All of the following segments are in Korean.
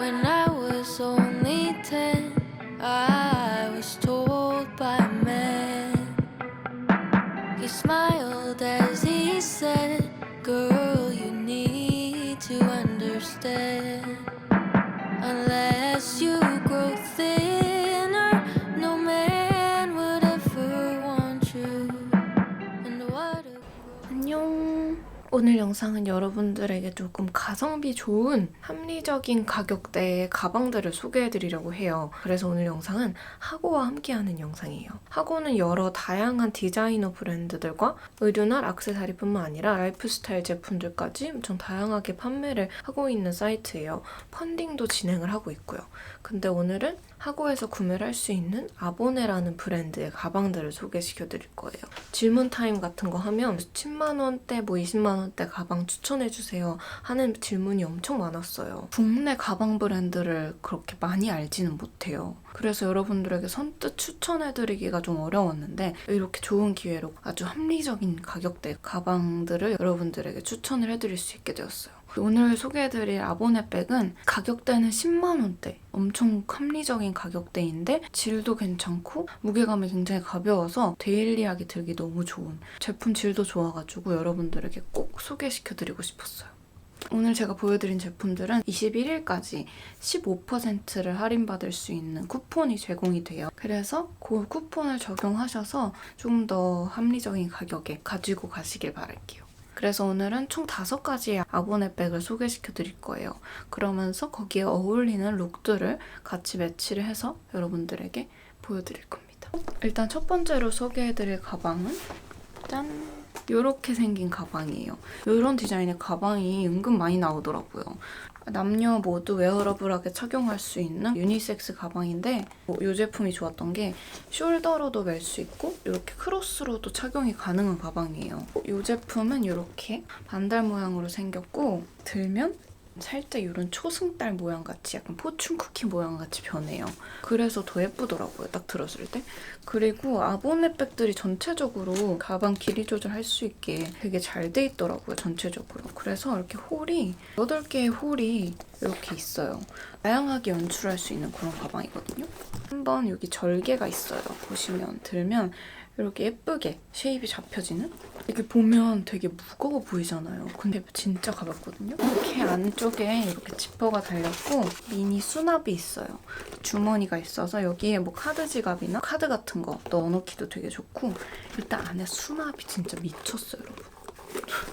When I was only ten, I was told by a man. He smiled as he said, Girl, you need to understand. Unless you 오늘 영상은 여러분들에게 조금 가성비 좋은 합리적인 가격대의 가방들을 소개해드리려고 해요. 그래서 오늘 영상은 하고와 함께하는 영상이에요. 하고는 여러 다양한 디자이너 브랜드들과 의류나 액세서리뿐만 아니라 라이프스타일 제품들까지 엄청 다양하게 판매를 하고 있는 사이트예요. 펀딩도 진행을 하고 있고요. 근데 오늘은 하고에서 구매를 할 수 있는 아보네라는 브랜드의 가방들을 소개시켜 드릴 거예요. 질문 타임 같은 거 하면 10만 원대, 뭐 20만 원대 가방 추천해 주세요 하는 질문이 엄청 많았어요. 국내 가방 브랜드를 그렇게 많이 알지는 못해요. 그래서 여러분들에게 선뜻 추천해 드리기가 좀 어려웠는데 이렇게 좋은 기회로 아주 합리적인 가격대 가방들을 여러분들에게 추천을 해 드릴 수 있게 되었어요. 오늘 소개해드릴 아보네 백은 가격대는 10만 원대. 엄청 합리적인 가격대인데 질도 괜찮고 무게감이 굉장히 가벼워서 데일리하게 들기 너무 좋은 제품 질도 좋아가지고 여러분들에게 꼭 소개시켜드리고 싶었어요. 오늘 제가 보여드린 제품들은 21일까지 15%를 할인받을 수 있는 쿠폰이 제공이 돼요. 그래서 그 쿠폰을 적용하셔서 좀 더 합리적인 가격에 가지고 가시길 바랄게요. 그래서 오늘은 총 다섯 가지의 아보네 백을 소개시켜 드릴 거예요. 그러면서 거기에 어울리는 룩들을 같이 매치를 해서 여러분들에게 보여드릴 겁니다. 일단 첫 번째로 소개해 드릴 가방은 짠! 이렇게 생긴 가방이에요. 이런 디자인의 가방이 은근 많이 나오더라고요. 남녀 모두 웨어러블하게 착용할 수 있는 유니섹스 가방인데 뭐이 제품이 좋았던 게 숄더로도 멜 수 있고 이렇게 크로스로도 착용이 가능한 가방이에요. 이 제품은 이렇게 반달 모양으로 생겼고 들면 살짝 이런 초승달 모양 같이 약간 포춘 쿠키 모양 같이 변해요. 그래서 더 예쁘더라고요. 딱 들었을 때. 그리고 아보네 백들이 전체적으로 가방 길이 조절할 수 있게 되게 잘 돼 있더라고요. 전체적으로. 그래서 이렇게 홀이 8개의 홀이 이렇게 있어요. 다양하게 연출할 수 있는 그런 가방이거든요. 한번 여기 절개가 있어요. 보시면 들면 이렇게 예쁘게 쉐입이 잡혀지는? 이렇게 보면 되게 무거워 보이잖아요. 근데 진짜 가볍거든요. 이렇게 안쪽에 이렇게 지퍼가 달렸고 미니 수납이 있어요. 주머니가 있어서 여기에 뭐 카드 지갑이나 카드 같은 거 넣어놓기도 되게 좋고 일단 안에 수납이 진짜 미쳤어요, 여러분.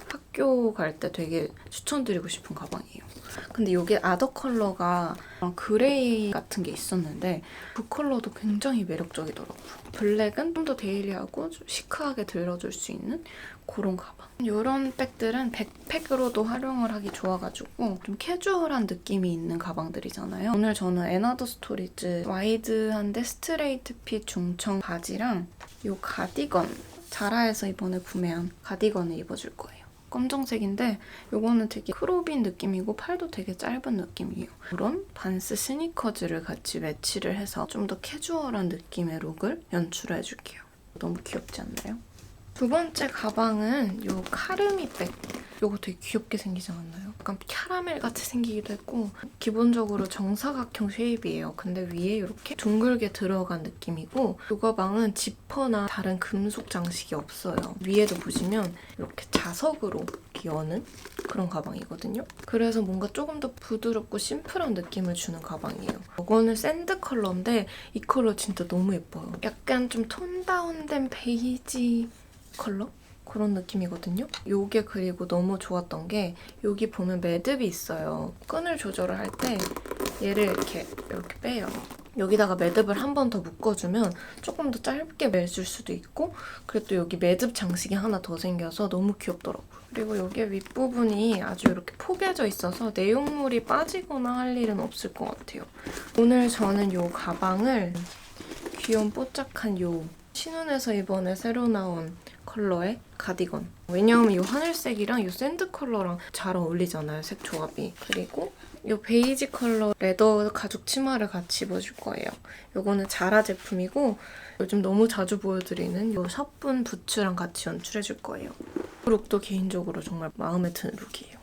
학교 갈 때 되게 추천드리고 싶은 가방이에요. 근데 이게 아더 컬러가 그레이 같은 게 있었는데 그 컬러도 굉장히 매력적이더라고요. 블랙은 좀 더 데일리하고 좀 시크하게 들어줄 수 있는 그런 가방. 이런 백들은 백팩으로도 활용을 하기 좋아가지고 좀 캐주얼한 느낌이 있는 가방들이잖아요. 오늘 저는 에나더 스토리즈 와이드한데 스트레이트 핏 중청 바지랑 이 가디건 자라에서 이번에 구매한 가디건을 입어줄 거예요. 검정색인데 이거는 되게 크롭인 느낌이고 팔도 되게 짧은 느낌이에요. 이런 반스 스니커즈를 같이 매치를 해서 좀 더 캐주얼한 느낌의 룩을 연출해 줄게요. 너무 귀엽지 않나요? 두 번째 가방은 이 카르미 백. 이거 되게 귀엽게 생기지 않았나요? 약간 캐러멜 같이 생기기도 했고 기본적으로 정사각형 쉐입이에요. 근데 위에 이렇게 둥글게 들어간 느낌이고 이 가방은 지퍼나 다른 금속 장식이 없어요. 위에도 보시면 이렇게 자석으로 여는 그런 가방이거든요. 그래서 뭔가 조금 더 부드럽고 심플한 느낌을 주는 가방이에요. 이거는 샌드 컬러인데 이 컬러 진짜 너무 예뻐요. 약간 좀 톤 다운된 베이지 컬러? 그런 느낌이거든요. 요게 그리고 너무 좋았던 게 여기 보면 매듭이 있어요. 끈을 조절을 할 때 얘를 이렇게 이렇게 빼요. 여기다가 매듭을 한 번 더 묶어주면 조금 더 짧게 매줄 수도 있고 그리고 또 여기 매듭 장식이 하나 더 생겨서 너무 귀엽더라고요. 그리고 여기 윗부분이 아주 이렇게 포개져 있어서 내용물이 빠지거나 할 일은 없을 것 같아요. 오늘 저는 요 가방을 귀여운 뽀짝한 요 신혼에서 이번에 새로 나온 컬러의 가디건. 왜냐하면 이 하늘색이랑 이 샌드 컬러랑 잘 어울리잖아요, 색 조합이. 그리고 이 베이지 컬러 레더 가죽 치마를 같이 입어줄 거예요. 이거는 자라 제품이고 요즘 너무 자주 보여드리는 이 셔분 부츠랑 같이 연출해줄 거예요. 이 룩도 개인적으로 정말 마음에 드는 룩이에요.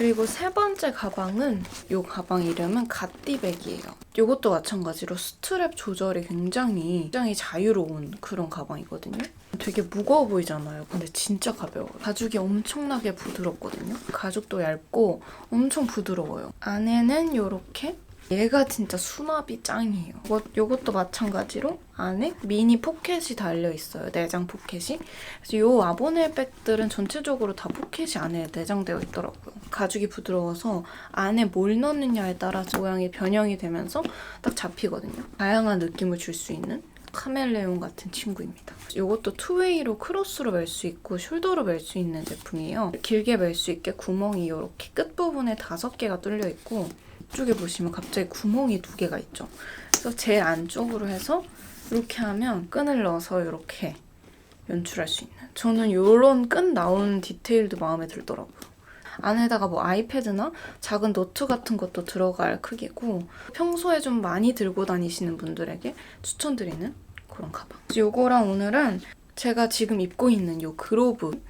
그리고 세 번째 가방은 이 가방 이름은 갓디백이에요. 이것도 마찬가지로 스트랩 조절이 굉장히 굉장히 자유로운 그런 가방이거든요. 되게 무거워 보이잖아요. 근데 진짜 가벼워요. 가죽이 엄청나게 부드럽거든요. 가죽도 얇고 엄청 부드러워요. 안에는 이렇게 얘가 진짜 수납이 짱이에요. 이것, 요것도 마찬가지로 안에 미니 포켓이 달려있어요. 내장 포켓이. 그래서 요 아보네 백들은 전체적으로 다 포켓이 안에 내장되어 있더라고요. 가죽이 부드러워서 안에 뭘 넣느냐에 따라서 모양이 변형이 되면서 딱 잡히거든요. 다양한 느낌을 줄 수 있는 카멜레온 같은 친구입니다. 이것도 투웨이로 크로스로 멜 수 있고 숄더로 멜 수 있는 제품이에요. 길게 멜 수 있게 구멍이 이렇게 끝부분에 다섯 개가 뚫려 있고 이쪽에 보시면 갑자기 구멍이 두 개가 있죠. 그래서 제일 안쪽으로 해서 이렇게 하면 끈을 넣어서 이렇게 연출할 수 있는. 저는 이런 끈 나온 디테일도 마음에 들더라고요. 안에다가 뭐 아이패드나 작은 노트 같은 것도 들어갈 크기고 평소에 좀 많이 들고 다니시는 분들에게 추천드리는 그런 가방. 요거랑 오늘은 제가 지금 입고 있는 요 그로브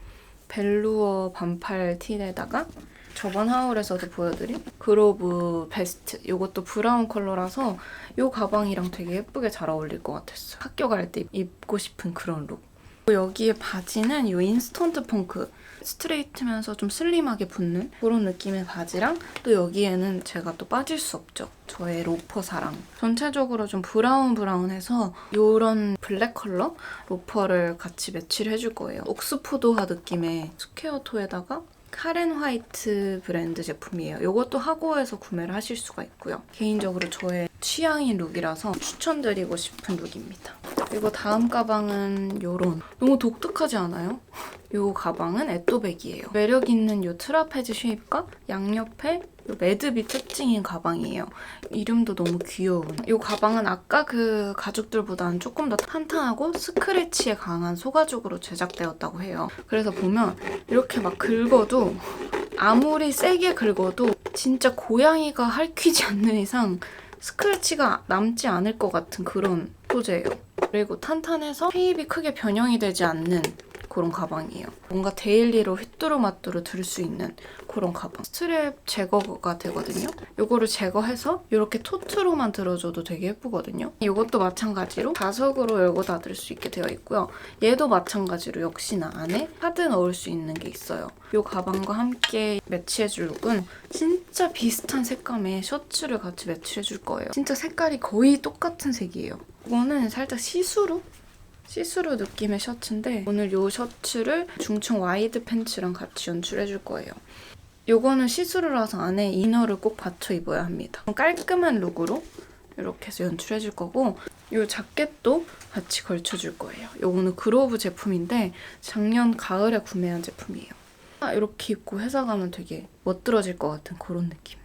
벨루어 반팔 티에다가 저번 하울에서도 보여드린 그로브 베스트 이것도 브라운 컬러라서 이 가방이랑 되게 예쁘게 잘 어울릴 것 같았어요. 학교 갈 때 입고 싶은 그런 룩. 여기에 바지는 이 인스턴트 펑크 스트레이트면서 좀 슬림하게 붙는 그런 느낌의 바지랑 또 여기에는 제가 또 빠질 수 없죠. 저의 로퍼 사랑. 전체적으로 좀 브라운 브라운해서 이런 블랙 컬러 로퍼를 같이 매치를 해줄 거예요. 옥스포드화 느낌의 스퀘어 토에다가 카렌 화이트 브랜드 제품이에요. 이것도 하고에서 구매를 하실 수가 있고요. 개인적으로 저의 취향인 룩이라서 추천드리고 싶은 룩입니다. 그리고 다음 가방은 요런 너무 독특하지 않아요? 이 가방은 에또백이에요. 매력 있는 이 트라페즈 쉐입과 양옆에 요 매듭이 특징인 가방이에요. 이름도 너무 귀여운. 이 가방은 아까 그 가죽들보다는 조금 더 탄탄하고 스크래치에 강한 소가죽으로 제작되었다고 해요. 그래서 보면 이렇게 막 긁어도 아무리 세게 긁어도 진짜 고양이가 핥히지 않는 이상 스크래치가 남지 않을 것 같은 그런 소재예요. 그리고 탄탄해서 쉐입이 크게 변형이 되지 않는 그런 가방이에요. 뭔가 데일리로 휘뚜루마뚜루 들 수 있는 그런 가방. 스트랩 제거가 되거든요. 이거를 제거해서 이렇게 토트로만 들어줘도 되게 예쁘거든요. 이것도 마찬가지로 자석으로 열고 닫을 수 있게 되어 있고요. 얘도 마찬가지로 역시나 안에 카드 넣을 수 있는 게 있어요. 이 가방과 함께 매치해줄 룩은 진짜 비슷한 색감의 셔츠를 같이 매치해줄 거예요. 진짜 색깔이 거의 똑같은 색이에요. 이거는 살짝 시스루? 시스루 느낌의 셔츠인데 오늘 이 셔츠를 중층 와이드 팬츠랑 같이 연출해줄 거예요. 요거는 시스루라서 안에 이너를 꼭 받쳐 입어야 합니다. 깔끔한 룩으로 이렇게 해서 연출해줄 거고 이 자켓도 같이 걸쳐줄 거예요. 요거는 그로브 제품인데 작년 가을에 구매한 제품이에요. 이렇게 입고 회사 가면 되게 멋들어질 것 같은 그런 느낌.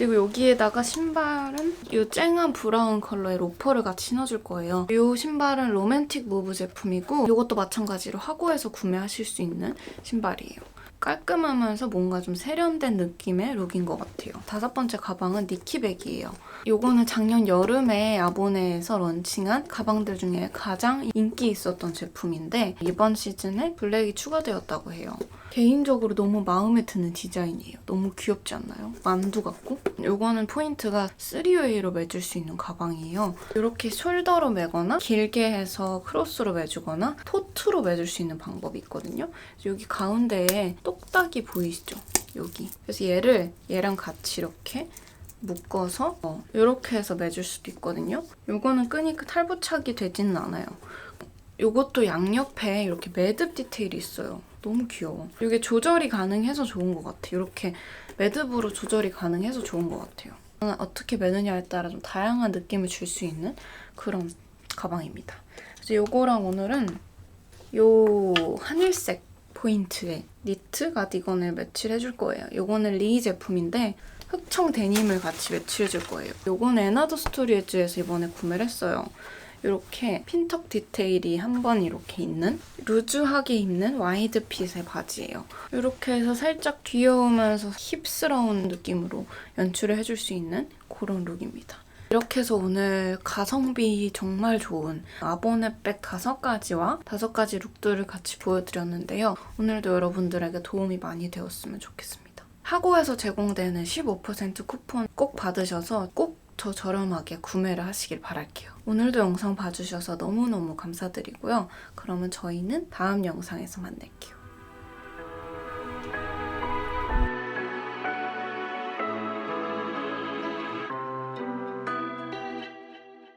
그리고 여기에다가 신발은 이 쨍한 브라운 컬러의 로퍼를 같이 신어줄 거예요. 이 신발은 로맨틱 무브 제품이고 이것도 마찬가지로 하고에서 구매하실 수 있는 신발이에요. 깔끔하면서 뭔가 좀 세련된 느낌의 룩인 것 같아요. 다섯 번째 가방은 니키백이에요. 이거는 작년 여름에 아보네에서 런칭한 가방들 중에 가장 인기 있었던 제품인데 이번 시즌에 블랙이 추가되었다고 해요. 개인적으로 너무 마음에 드는 디자인이에요. 너무 귀엽지 않나요? 만두 같고? 이거는 포인트가 3웨이로 매줄 수 있는 가방이에요. 이렇게 숄더로 매거나 길게 해서 크로스로 매주거나 토트로 매줄 수 있는 방법이 있거든요. 여기 가운데에 똑딱이 보이시죠? 여기. 그래서 얘를 얘랑 같이 이렇게 묶어서 어, 이렇게 해서 매줄 수도 있거든요. 이거는 끈이 탈부착이 되지는 않아요. 이것도 양옆에 이렇게 매듭 디테일이 있어요. 너무 귀여워. 이게 조절이 가능해서 좋은 것 같아요. 이렇게 매듭으로 조절이 가능해서 좋은 것 같아요. 어떻게 매느냐에 따라 좀 다양한 느낌을 줄 수 있는 그런 가방입니다. 그래서 이거랑 오늘은 요 하늘색 포인트의 니트 가디건을 매치를 해줄 거예요. 요거는 리 제품인데 흑청 데님을 같이 매치해줄 거예요. 요거는 에나더 스토리 엣지에서 이번에 구매를 했어요. 이렇게 핀턱 디테일이 한 번 이렇게 있는 루즈하게 입는 와이드 핏의 바지예요. 이렇게 해서 살짝 귀여우면서 힙스러운 느낌으로 연출을 해줄 수 있는 그런 룩입니다. 이렇게 해서 오늘 가성비 정말 좋은 아보네백 다섯 가지와 다섯 가지 룩들을 같이 보여드렸는데요. 오늘도 여러분들에게 도움이 많이 되었으면 좋겠습니다. 하고에서 제공되는 15% 쿠폰 꼭 받으셔서 꼭 더 저렴하게 구매를 하시길 바랄게요. 오늘도 영상 봐주셔서 너무너무 감사드리고요. 그러면 저희는 다음 영상에서 만날게요.